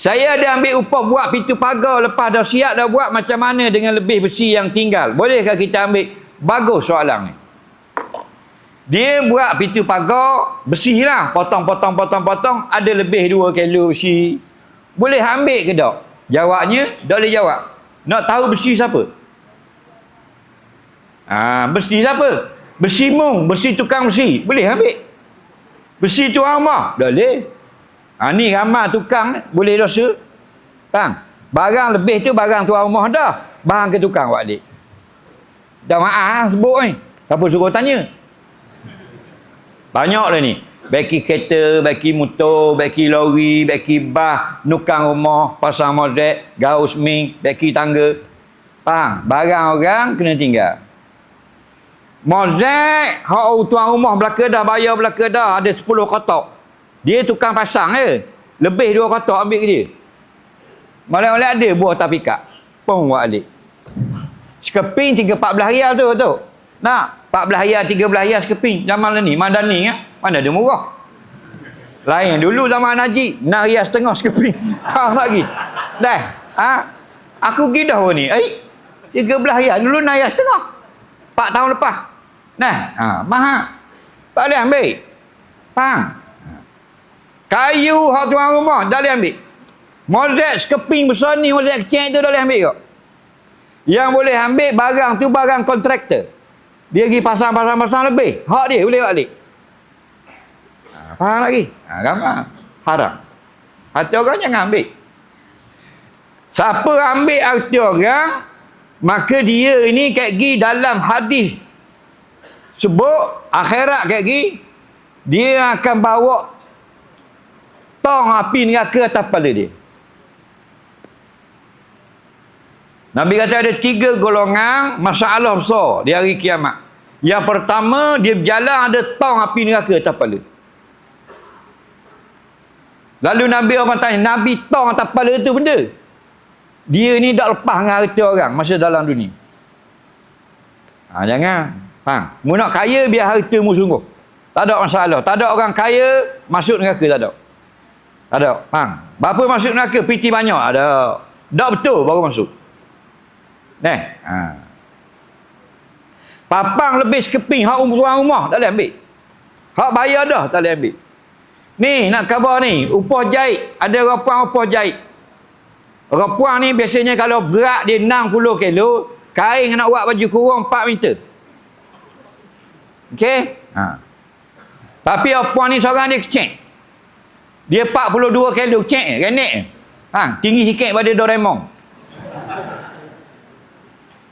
Saya ada ambil upah buat pintu pagar lepas dah siap dah buat macam mana dengan lebih besi yang tinggal? Bolehkah kita ambil? Bagus soalan ni. Dia buat pintu pagar besi lah. Potong-potong potong-potong ada lebih 2 kilo besi. Boleh ambil ke tak? Jawabnya, tak boleh jawab. Nak tahu besi siapa? Ah, besi siapa? Besi mung, besi tukang besi. Boleh ambil. Besi tu rumah. Tak boleh. Ha, ni ramah tukang boleh dosa. Bang, barang lebih tu barang tuan rumah dah. Barang ke tukang buat balik. Dah maaf sebut ni. Siapa suruh tanya? Banyak dah ni. Beki kereta, beki motor, beki lori, beki bah, nukang rumah, pasang modek, gaus ming, beki tangga. Faham? Barang orang kena tinggal. Mozek, hak tuan rumah belaka dah, bayar belaka dah, ada 10 kotak. Dia tukang pasang je. Lebih dua kotak ambil ke dia. Malam-malam ada buah tapika. Pung buat alik. Sekeping 3 14 rial tu tu. Nak 14 rial 13 rial sekeping zaman ni Madani ya. Mana ada murah. Lain dulu zaman Haji 6 rial setengah sekeping. Ha lagi. Dah. Ha. Aku gidah pun ni. Eh 13 rial dulu 6 rial setengah. 4 tahun lepas. Nah, ha, mahal. Tak boleh ambil. Faham? Kayu hak tuan rumah dah boleh ambil. Mozek sekeping besar ni mozek kecil tu dah boleh ambil kok. Yang boleh ambil barang tu barang kontraktor. Dia pergi pasang-pasang-pasang lebih. Hak dia boleh balik. Ha, faham lagi? Ha, ramah. Haram. Hati orang jangan ambil. Siapa ambil hati orang, maka dia ini kat gi dalam hadis sebut akhirat kat gi dia akan bawa tong api neraka atas kepala dia. Nabi kata ada tiga golongan masalah besar di hari kiamat. Yang pertama, dia berjalan ada tong api neraka atas kepala. Lalu Nabi orang tanya, Nabi tong atas kepala itu benda? Dia ni tak lepas dengan harta orang masa dalam dunia. Ha, jangan. Faham? Mu nak kaya biar harta mu sungguh. Tak ada masalah. Tak ada orang kaya masuk neraka tak ada. Ada. Faham? Berapa masuk neraka? Piti banyak. Ada. Tak betul baru masuk. Nah. Ha. Papang lebih sekeping hak tuan rumah tak boleh ambil. Hak bayar dah tak boleh ambil. Ni nak khabar ni, upah jahit, ada rapuan upah jahit. Rapuan ni biasanya kalau berat dia 60 kilo, kain nak buat baju kurung 4 meter. Okey? Ha. Tapi rapuan ni seorang dia kecil. Dia 42 kilo kecil, renek. Ha, tinggi sikit pada Doraemon.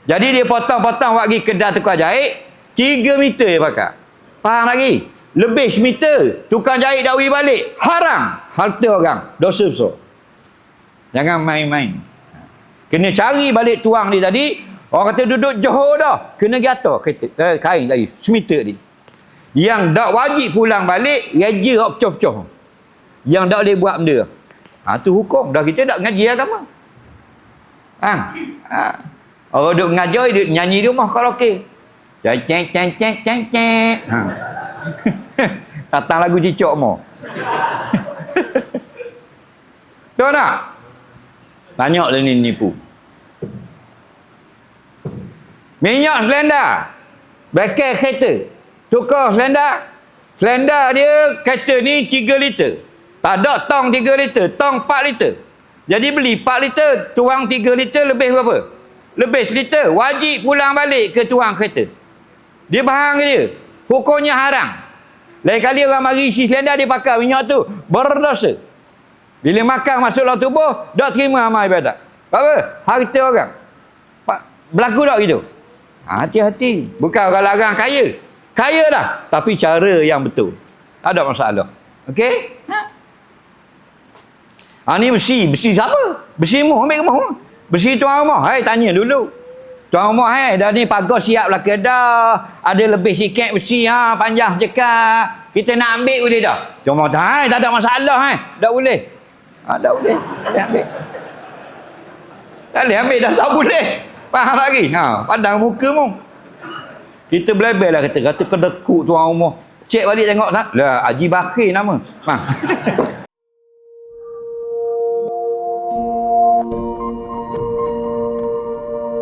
Jadi dia potong-potong buat pergi kedai tukar jahit, 3 meter dia pakai. Faham lagi? Lebih semeter, tukang jahit dawi balik. Haram. Harta orang. Dosa besar. Jangan main-main. Kena cari balik tuang dia tadi. Orang kata duduk Johor dah. Kena gata kereta, eh, kain tadi. Semeter tadi. Yang tak wajib pulang balik, reja hak pecah-pecah. Yang tak boleh buat benda. Ha, tu hukum. Dah kita tak ngaji agama. Ha? ha. Orang duduk mengajar, duduk nyanyi di rumah karaoke. Cek cek cek cek cek cek. Ha. Datang lagu cicok mo. Tahu tak? Banyak lah ni nipu. Minyak selenda. Bekel kereta. Tukar selenda. Selenda dia kereta ni 3 liter. Tak ada tong 3 liter. Tong 4 liter. Jadi beli 4 liter. Tuang 3 liter lebih berapa? Lebih seliter. Wajib pulang balik ke tuang kereta. Dia bahang ke dia. Hukumnya haram. Lain kali orang mari isi selenda dia pakai minyak tu. Berdosa. Bila makan masuk dalam tubuh, tak terima amal ibadat. Apa? Harta orang. Berlaku tak gitu? Hati-hati. Bukan orang larang kaya. Kaya dah. Tapi cara yang betul. Tak ada masalah. Okey? Ha? ni besi. Besi siapa? Besi mu. Ambil ke mahu? Besi tuan rumah. Hai, tanya dulu. Tuan rumah, hai, dah ni pagar siap lah ke dah. Ada lebih sikit besi, ha, panjang cekak. Kita nak ambil boleh dah. Cuma, hai, tak ada masalah, hai. Tak boleh. Ha, tak boleh. Boleh ambil. Tak boleh ambil dah, tak boleh. Faham lagi? Ha, pandang muka mu. Kita belebel lah kata. Kata kedekut tuan rumah. Cek balik tengok tak? Lah, Haji Bakir nama. Ha.